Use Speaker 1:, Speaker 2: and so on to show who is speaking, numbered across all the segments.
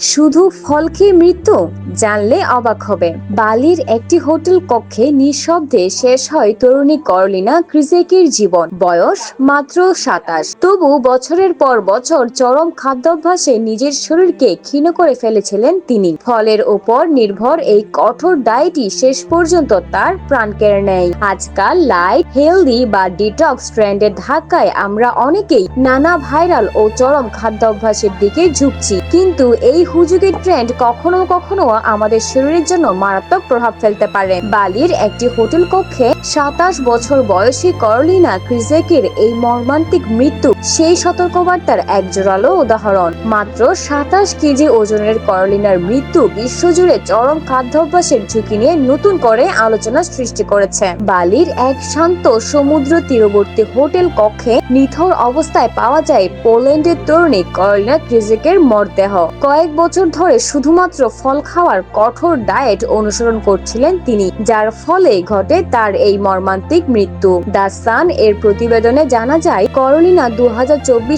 Speaker 1: শুধু ফল খেয়ে মৃত্যু? জানলে অবাক হবে। বালির একটি হোটেল কক্ষে নিঃশব্দে শেষ হয় তরুণী করলিনা ক্রিজেকের জীবন। বয়স মাত্র সাতাশ। তবু বছরের পর বছর চরম খাদ্যাভ্যাসে নিজের শরীরকে ক্ষীণ করে ফেলেছিলেন তিনি। ফলের উপর নির্ভর এই কঠোর ডায়েটই শেষ পর্যন্ত তার প্রাণ কেড়ে নেয়। আজকাল লাইট হেলদি বা ডিটক্স ট্রেন্ডের ধাক্কায় আমরা অনেকেই নানা ভাইরাল ও চরম খাদ্যাভ্যাসের দিকে ঝুঁকছি। কিন্তু এই হুজুগের ট্রেন্ড কখনো কখনো আমাদের শরীরের জন্য মারাত্মক প্রভাব ফেলতে পারে। বালির একটি হোটেল কক্ষে সাতাশ বছর বয়সী করলিনা ক্রিজেকের এই মর্মান্তিক মৃত্যু সেই সতর্কবার্তার এক জোরালো উদাহরণ। মাত্র সাতাশ কেজি ওজনের করলিনার মৃত্যু বিশ্বজুড়ে চরম খাদ্যাভ্যাসের ঝুঁকি নিয়ে নতুন করে আলোচনা সৃষ্টি করেছে। বালির এক শান্ত সমুদ্র তীরবর্তী হোটেল কক্ষে নিথর অবস্থায় পাওয়া যায় পোল্যান্ডের তরুণী করলিনা ক্রিজেকের মরদেহ। কয়েক বছর ধরে শুধুমাত্র ফল খাওয়ার কঠোর ডায়েট অনুসরণ করছিলেন তিনি, যার ফলে ঘটে তার এই মর্মান্তিক মৃত্যু। দ্য সান এর প্রতিবেদনে জানা যায়, করলিনা দু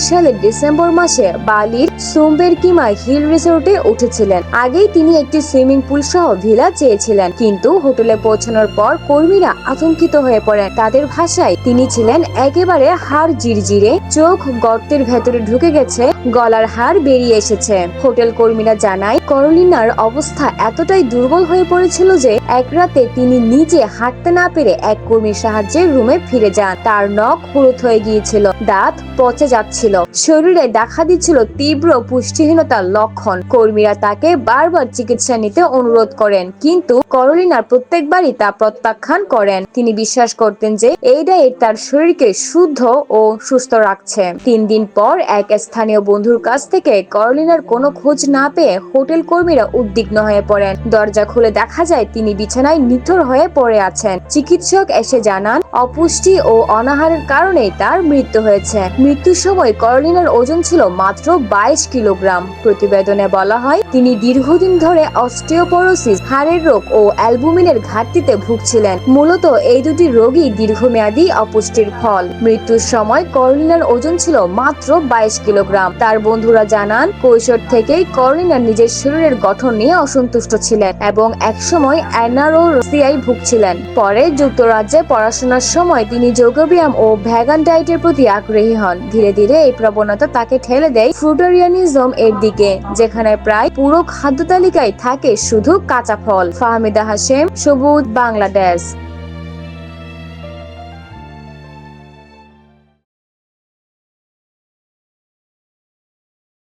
Speaker 1: সালের ডিসেম্বর মাসে বালির সুম্বেরকিমা হিল রিসোর্টে উঠেছিলেন। আগেই তিনি একটি সুইমিং পুল সহ ভিলা চেয়েছিলেন, কিন্তু হোটেলে পৌঁছানোর পর কর্মীরা আতঙ্কিত হয়ে পড়েন। তাদের ভাষায়, তিনি ছিলেন একেবারে হাড় জিরজিরে, চোখ গর্তের ভেতরে ঢুকে গেছে, গলার হাড় বেরিয়ে এসেছে। হোটেল কর্মীরা জানায়, করলিনার অবস্থা এতটাই দুর্বল হয়ে পড়েছিল যে এক রাতে তিনি নিজে হাঁটতে না পেরে এক কর্মীর সাহায্যে রুমে ফিরে যান। তার নখ হলুদ হয়ে গিয়েছিল, দাঁত পচে যাচ্ছিল। শরীরে দেখা দিচ্ছিল তীব্র পুষ্টিহীনতার লক্ষণ। কর্মীরা তাকে বারবার চিকিৎসা নিতে অনুরোধ করেন, কিন্তু করলিনার প্রত্যেকবারই তা প্রত্যাখ্যান করেন। তিনি বিশ্বাস করতেন যে এই ডায়েট তার শরীরকে শুদ্ধ ও সুস্থ রাখছে। তিন দিন পর এক স্থানীয় বন্ধুর কাছ থেকে করলিনার কোনো খোঁজ না পেয়ে হোটেল কর্মীরা উদ্বিগ্ন হয়ে পড়েন। দরজা খুলে দেখা যায় তিনি বিছানায় নিথর হয়ে পড়ে আছেন। চিকিৎসক এসে জানান, অপুষ্টি ও অনাহারের কারণে তার মৃত্যু হয়েছে। মৃত্যুর সময় করলিনার ওজন ছিল মাত্র বাইশ কিলোগ্রাম। প্রতিবেদনে বলা হয়, তিনি দীর্ঘদিন ধরে অস্টিওপোরোসিস, হাড়ের রোগ ও অ্যালবুমিনের ঘাটতিতে ভুগছিলেন। মূলত এই দুটি রোগই দীর্ঘমেয়াদী অপুষ্টির ফল। মৃত্যুর সময় করলিনার ওজন ছিল মাত্র বাইশ কিলোগ্রাম। তার বন্ধুরা জানান, কৈশোর থেকেই করলিনার নিজের শরীরের গঠন নিয়ে অসন্তুষ্ট ছিলেন এবং একসময় অ্যানারোসিয়ায় ভুগছিলেন। পরে যুক্তরাজ্যে পড়াশোনার সময় তিনি যোগব্যায়াম ও ভ্যাগান ডায়েটের প্রতি আগ্রহী হন। ধীরে ধীরে এই প্রবণতা তাকে ঠেলে দেয় ফ্রুটারিয়ানিজম এর দিকে, যেখানে প্রায় পুরো খাদ্য তালিকায় থাকে শুধু কাঁচা ফল। ফাহমিদা হাশেম, সবুজ বাংলাদেশ।